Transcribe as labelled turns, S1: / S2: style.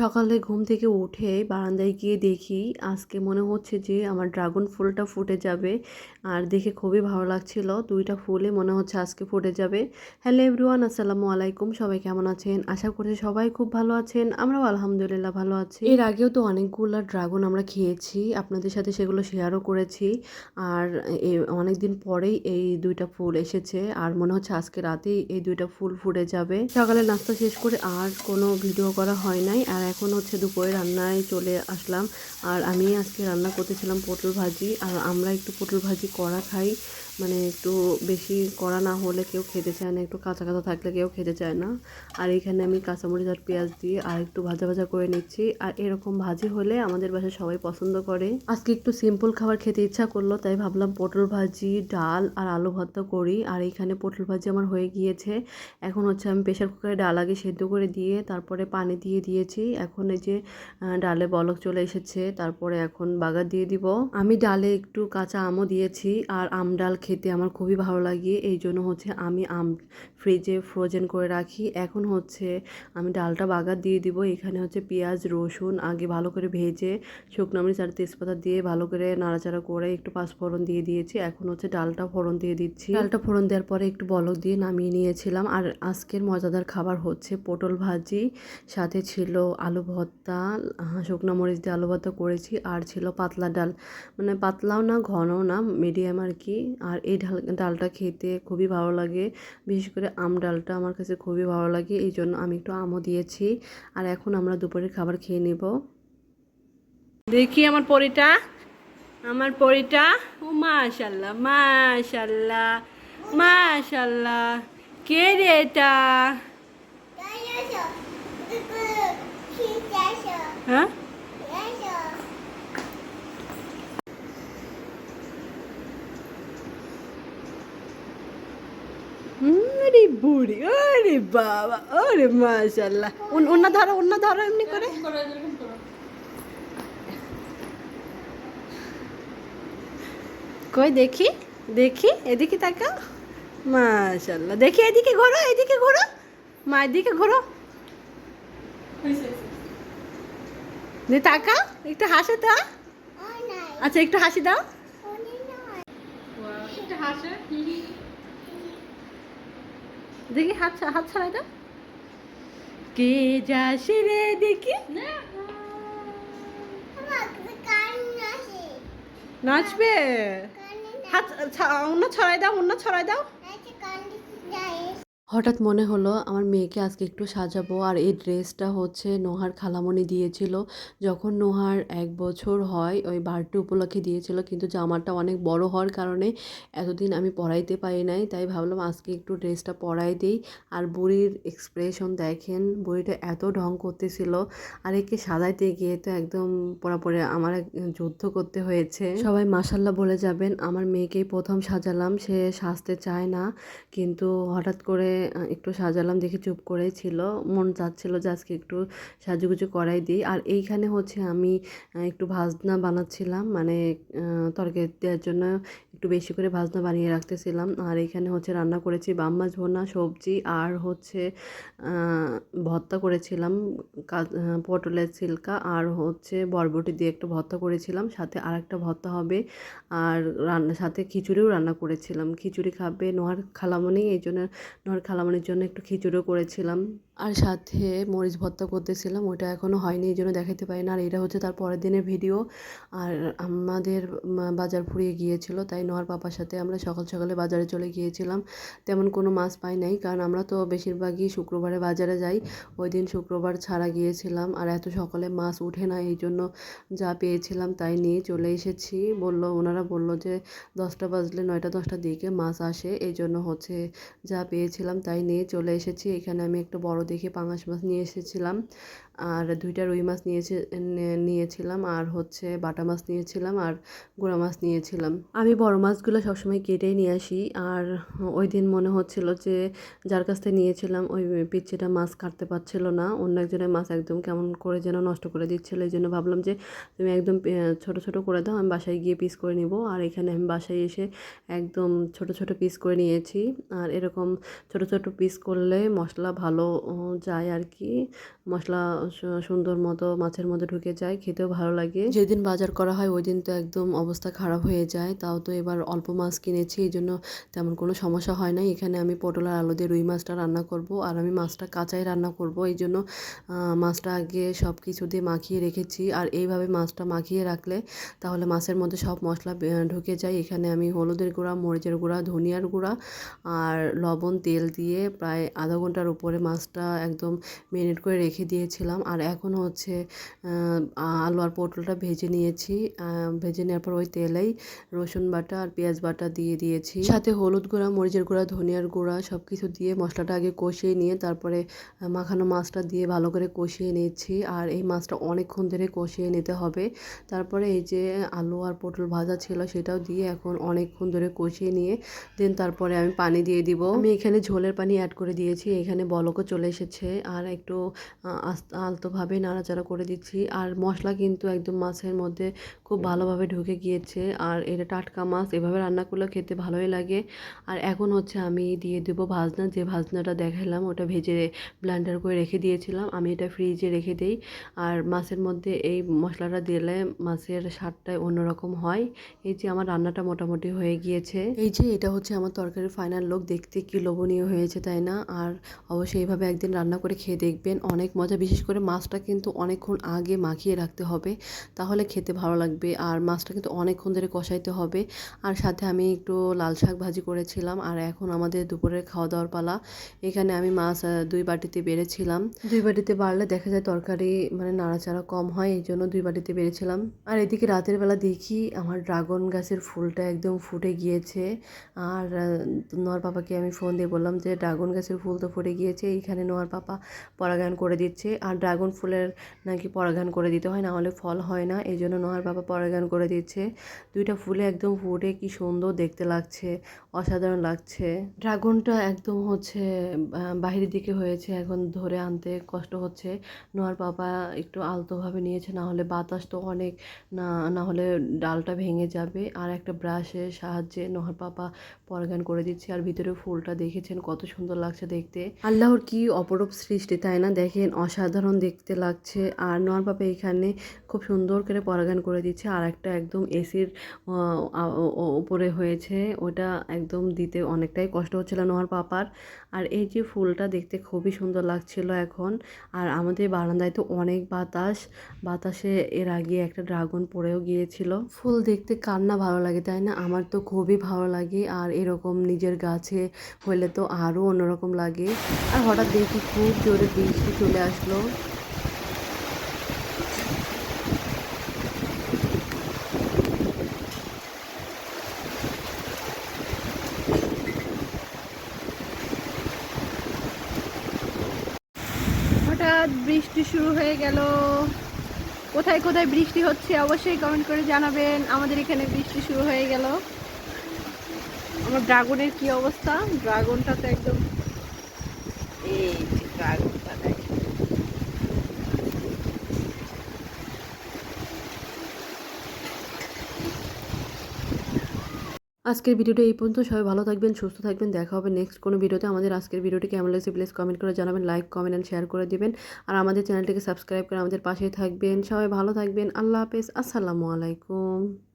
S1: সকালে ঘুম থেকে উঠে বারান্দায় গিয়ে দেখি আজকে মনে হচ্ছে যে আমার ড্রাগন ফুলটা ফুটে যাবে। আর দেখে খুবই ভালো লাগছিল, দুইটা ফুলে মনে হচ্ছে আজকে ফুটে যাবে। হ্যালো এভরিওয়ান, আসসালামু আলাইকুম। সবাই কেমন আছেন? আশা করছি সবাই খুব ভালো আছেন, আমরাও আলহামদুলিল্লাহ ভালো আছি। এর আগেও তো অনেকগুলো ড্রাগন আমরা খেয়েছি, আপনাদের সাথে সেগুলো শেয়ারও করেছি। আর অনেক দিন পরেই এই দুইটা ফুল এসেছে, আর মনে হচ্ছে আজকে রাতেই এই দুইটা ফুল ফুটে যাবে। সকালে নাস্তা শেষ করে আর কোনো ভিডিও করা হয় নাই, আর এখন হচ্ছে দুপুরে রান্নায় চলে আসলাম। আর আমি আজকে রান্না করতেছিলাম পটল ভাজি, আর আমরা একটু পটল ভাজি করা খাই। মানে একটু বেশি করা না হলে কেউ খেতে চায় না, একটু কাঁচা কাঁচা থাকলে কেউ খেতে চায় না। আর এখানে আমি কাঁচামরিচ আর পেঁয়াজ দিয়ে আর একটু ভাজা ভাজা করে নিচ্ছি। আর এরকম ভাজি হলে আমাদের বাসায় সবাই পছন্দ করে। আজকে একটু সিম্পল খাবার খেতে ইচ্ছা করল, তাই ভাবলাম পটল ভাজি, ডাল আর আলু ভর্তা করি। আর এইখানে পটল ভাজি আমার হয়ে গিয়েছে। এখন হচ্ছে আমি প্রেশার কুকারে ডাল আগে সেদ্ধ করে দিয়ে তারপরে পানি দিয়ে দিয়েছি। এখন এই যে ডালে বলক চলে এসেছে, তারপরে এখন বাগার দিয়ে দিব। আমি ডালে একটু কাঁচা আমও দিয়েছি। আর আম ডাল খেতে আমার খুবই ভালো লাগে। এই জন্য হচ্ছে আমি আম ফ্রিজে ফ্রোজেন করে রাখি। এখন হচ্ছে আমি ডালটা বাগার দিয়ে দিব। এখানে হচ্ছে পেঁয়াজ, রসুন আগে ভালো করে ভেজে শুকনো মরিচ আর তেজপাতা দিয়ে ভালো করে নাড়াচাড়া করে একটু পাঁচফোড়ন দিয়ে দিয়েছি। এখন হচ্ছে ডালটা ফোড়ন দিয়ে দিচ্ছি। ডালটা ফোড়ন দেওয়ার পরে একটু বলক দিয়ে নামিয়ে নিয়েছিলাম। আর আজকের মজাদার খাবার হচ্ছে পটল ভাজি। সাথে ছিল আলু ভর্তা শুকনো মরিচ দিয়ে আলু ভর্তা করেছি। আর ছিল পাতলা ডাল। মানে পাতলাও না, ঘনও না মিডিয়াম আর কি। আর এই ডাল ডালটা খেতে খুবই ভালো লাগে। বিশেষ করে আম ডালটা আমার কাছে খুবই ভালো লাগে এই জন্য আমি একটু আমও দিয়েছি। আর এখন আমরা দুপুরের খাবার খেয়ে নেব। দেখি আমার পরিটা। আমার পরিটা। ও মাশাল্লাহ মাশাল্লাহ মাশাল্লাহ। কে রে এটা? হ্যাঁ? আরে বুড়ি আরে বাবা আরে মাশাল্লাহ অন্য ধরো অন্য ধরো এমনি করে। কই দেখি দেখি এদিকে তাকা মাশাল্লাহ দেখি এদিকে ঘোরো এদিকে ঘোরো। মা এদিকে ঘোরো। দে তাকা একটু হাসো তা। আচ্ছা একটু হাসি দাও। দেখি হাত হাত ছাড়াই দাও। কে যাসি রে দেখি। নাচবে। হাত অন্য ছড়াই দাও অন্য ছড়াই দাও। হঠাৎ মনে হলো আমার মেয়েকে আজকে একটু সাজাবো আর এই ড্রেসটা হচ্ছে নোহার খালামণি দিয়েছিল। যখন নোহার এক বছর হয়, ওই বার্থডে উপলক্ষে দিয়েছিল, কিন্তু জামাটা অনেক বড় হওয়ার কারণে এতদিন আমি পরাইতে পারি নাই। তাই ভাবলাম আজকে একটু ড্রেসটা পরাই দিই। আর বুড়ির এক্সপ্রেশন দেখেন, বুড়িটা এত ঢং করতেছিল। আর একে সাজাইতে গিয়ে তো একদম পরাপরে আমার যুদ্ধ করতে হয়েছে। সবাই মাসাল্লাহ বলে যাবেন, আমার মেয়েকেই প্রথম সাজালাম, সে সাজতে চায় না। কিন্তু হঠাৎ করে একটু সাজালাম, দেখে চুপ করেই ছিল। মন চাচ্ছিল যে আজকে একটু সাজুগুজু করাই দিই। আর এইখানে হচ্ছে আমি একটু ভাজনা বানাচ্ছিলাম মানে তরকারি দেওয়ার জন্য একটু বেশি করে ভাজনা বানিয়ে রাখতেছিলাম। আর এইখানে হচ্ছে রান্না করেছি বাম মাছ ভোনা, সবজি আর হচ্ছে ভর্তা করেছিলাম পটলের ছিলকা আর হচ্ছে বরবটি দিয়ে একটু ভর্তা করেছিলাম। সাথে আর একটা ভর্তা হবে। আর রান্না, সাথে খিচুড়িও রান্না করেছিলাম। খিচুড়ি খাবে নোয়ার খালামনি এই জন্য নোয়ার খালামনির জন্য একটু খিচুড়িও করেছিলাম। আর সাথে মরিচ ভর্তা করতেছিলাম ওটা এখনও হয়নি, এই জন্য দেখাতে পারি না। আর এটা হচ্ছে তার পরের দিনের ভিডিও। আর আমাদের বাজার ফুরিয়ে গিয়েছিল, তাই নোয়ার পাপার সাথে আমরা সকাল সকালে বাজারে চলে গিয়েছিলাম। তেমন কোনো মাছ পাই নাই, কারণ আমরা তো বেশিরভাগই শুক্রবারে বাজারে যাই। ওই দিন শুক্রবার ছাড়া গিয়েছিলাম, আর এত সকালে মাছ উঠে না, এই জন্য যা পেয়েছিলাম তাই নিয়ে চলে এসেছি। বলল, ওনারা বলল যে দশটা বাজলে নয়টা, দশটার দিকে মাছ আসে, এই জন্য হচ্ছে যা পেয়েছিলাম তাই নিয়ে চলে এসেছি। এখানে আমি একটা বড় দেখে পাঙাশ মাছ নিয়ে এসেছিলাম। আর দুইটা রুই মাছ নিয়েছে নিয়েছিলাম। আর হচ্ছে বাটা মাছ নিয়েছিলাম আর গুঁড়া মাছ নিয়েছিলাম। আমি বড় মাছগুলো সবসময় কেটেই নিয়ে আসি। আর ওই দিন মনে হচ্ছিল যে যার কাছ থেকে নিয়েছিলাম ওই পিচ্ছিটা মাছ কাটতে পারছিল না। অন্য একজনের মাছ একদম কেমন করে যেন নষ্ট করে দিচ্ছিল। এই জন্য ভাবলাম যে তুমি একদম ছোট ছোট করে দাও, আমি বাসায় গিয়ে পিস করে নিব। আর এখানে আমি বাসায় এসে একদম ছোট ছোট পিস করে নিয়েছি। আর এরকম ছোট ছোট পিস করলে মশলা ভালো যায় আর কি। মশলা সুন্দর মতো মাছের মধ্যে ঢুকে যায়, খেতেও ভালো লাগে। যেদিন বাজার করা হয়, ওই দিন তো একদম অবস্থা খারাপ হয়ে যায়। তাও তো এবার অল্প মাছ কিনেছি এই জন্য তেমন কোনো সমস্যা হয় না এখানে আমি পটল আর আলু দিয়ে রুই মাছটা রান্না করব, আর আমি মাছটা কাঁচাই রান্না করব। এই জন্য মাছটা আগে সব কিছু দিয়ে মাখিয়ে রেখেছি। আর এইভাবে মাছটা মাখিয়ে রাখলে তাহলে মাছের মধ্যে সব মশলা ঢুকে যায়। এখানে আমি হলুদের গুঁড়া, মরিচের গুঁড়া, ধনিয়ার গুঁড়া, আর লবণ তেল দিয়ে প্রায় আধা ঘণ্টার উপরে মাছটা একদম মেরিনেট করে রেখে দিয়েছিলাম। আর এখন হচ্ছে আলু আর পটলটা ভেজে নিয়েছি। ভেজে নেওয়ার পর ওই তেলেই রসুন বাটা আর পেঁয়াজ বাটা দিয়ে দিয়েছি। সাথে হলুদ গুঁড়া, মরিচের গুঁড়া, ধনিয়ার গুঁড়া সব কিছু দিয়ে মশলাটা আগে কষিয়ে নিয়ে তারপরে মাখানো মাছটা দিয়ে ভালো করে কষিয়ে নিয়েছি। আর এই মাছটা অনেকক্ষণ ধরে কষিয়ে নিতে হবে। তারপরে এই যে আলু আর পটল ভাজা ছিল সেটাও দিয়ে এখন অনেকক্ষণ ধরে কষিয়ে নিয়ে, দেন তারপরে আমি পানি দিয়ে দিব। আমি এখানে ঝোলের পানি অ্যাড করে দিয়েছি। এখানে বলকও চলে এসেছে। আর একটু আলতোভাবে নাড়াচাড়া করে দিচ্ছি। আর মশলা কিন্তু একদম মাছের মধ্যে খুব ভালোভাবে ঢুকে গিয়েছে। আর এটা টাটকা মাছ এভাবে রান্না করলে খেতে ভালোই লাগে। আর এখন হচ্ছে আমি দিয়ে দেবো ভাজনা। যে ভাজনাটা দেখালাম ওটা ভেজে ব্লেন্ডার করে রেখে দিয়েছিলাম। আমি এটা ফ্রিজে রেখে দিই। আর মাছের মধ্যে এই মশলাটা দিলে মাছের স্বাদটাই অন্যরকম হয়। এই যে আমার রান্নাটা মোটামুটি হয়ে গিয়েছে। এই যে এটা হচ্ছে আমার তরকারির ফাইনাল লোক দেখতে কি লোভনীয় হয়েছে তাই না? আর অবশ্যই এইভাবে একদিন রান্না করে খেয়ে দেখবেন অনেক মজা। বিশেষ করে মাছটা কিন্তু অনেকক্ষণ আগে মাখিয়ে রাখতে হবে, তাহলে খেতে ভালো লাগবে। আর মাছটা কিন্তু অনেকক্ষণ ধরে কষাইতে হবে। আর সাথে আমি একটু লাল শাক ভাজি করেছিলাম, আর এখন আমাদের দুপুরের খাওয়া দাওয়ার পালা। এখানে আমি মাছ দুই বাটিতে বেড়েছিলাম। দুই বাটিতে বাড়লে দেখা যায় তরকারি মানে নাড়াচাড়া কম হয়, এই জন্য দুই বাটিতে বেড়েছিলাম। আর এদিকে রাতের বেলা দেখি আমার ড্রাগন গাছের ফুলটা একদম ফুটে গিয়েছে। আর নর বাবাকে আমি ফোন দিয়ে বললাম যে, ড্রাগন গাছের ফুল তো ফুটে গিয়েছে, এইখানে নোয়ার পাপা পরাগায়ন করে দিচ্ছে। আর ড্রাগন ফুলের নাকি পরাগায়ন করে দিতে হয় না হলে ফল হয় না। এই জন্য নোয়ার পাপা পরাগায়ন করে দিচ্ছে। দুইটা ফুলে একদম ফুটে কি সুন্দর দেখতে লাগছে, অসাধারণ লাগছে। ড্রাগনটা একদম হচ্ছে বাহিরের দিকে হয়েছে, এখন ধরে আনতে কষ্ট হচ্ছে। নোয়ার পাপা একটু আলতোভাবে নিয়েছে না হলে বাতাস তো অনেক, না না হলে ডালটা ভেঙে যাবে। আর একটা ব্রাশের সাহায্যে নোহার পাপা পরাগায়ন করে দিচ্ছে। আর ভিতরে ফুলটা দেখেছেন, কত সুন্দর লাগছে দেখতে। আল্লাহর কি অপরূপ সৃষ্টি, তাই না? দেখেন, অসাধারণ দেখতে লাগছে। আর নোয়ার পাপা এখানে খুব সুন্দর করে পরাগায়ন করে দিচ্ছে। আর একটা একদম এসির উপরে হয়েছে। ওটা একদম দিতে অনেকটাই কষ্ট হচ্ছিল নোয়ার পাপার আর এই যে ফুলটা দেখতে খুবই সুন্দর লাগছিল এখন। আর আমাদের বারান্দায় তো অনেক বাতাস। বাতাসে এর আগে একটা ড্রাগন পড়েও গিয়েছিল। ফুল দেখতে কার না ভালো লাগে, তাই না? আমার তো খুবই ভালো লাগে। আর এরকম নিজের গাছে হলে তো আরও অন্যরকম লাগে। আর হঠাৎ দেখি খুব জোরে বৃষ্টি চলে আসলো।
S2: হঠাৎ বৃষ্টি শুরু হয়ে গেল। কোথায় কোথায় বৃষ্টি হচ্ছে অবশ্যই কমেন্ট করে জানাবেন। আমাদের এখানে বৃষ্টি শুরু হয়ে গেল। আমার ড্রাগনের কি অবস্থা? ড্রাগনটা তো একদম
S1: আজকের ভিডিওটা এই পর্যন্ত। সবাই ভালো থাকবেন, সুস্থ থাকবেন। দেখা হবে নেক্সট কোনো ভিডিওতে। আমাদের আজকের ভিডিওটি কেমন লাগছে প্লিজ কমেন্ট করে জানাবেন লাইক কমেন্ট অ্যান্ড শেয়ার করে দিবেন। আর আমাদের চ্যানেলটিকে সাবস্ক্রাইব করে আমাদের পাশেই থাকবেন। সবাই ভালো থাকবেন। আল্লাহ হাফেজ। আসসালামু আলাইকুম।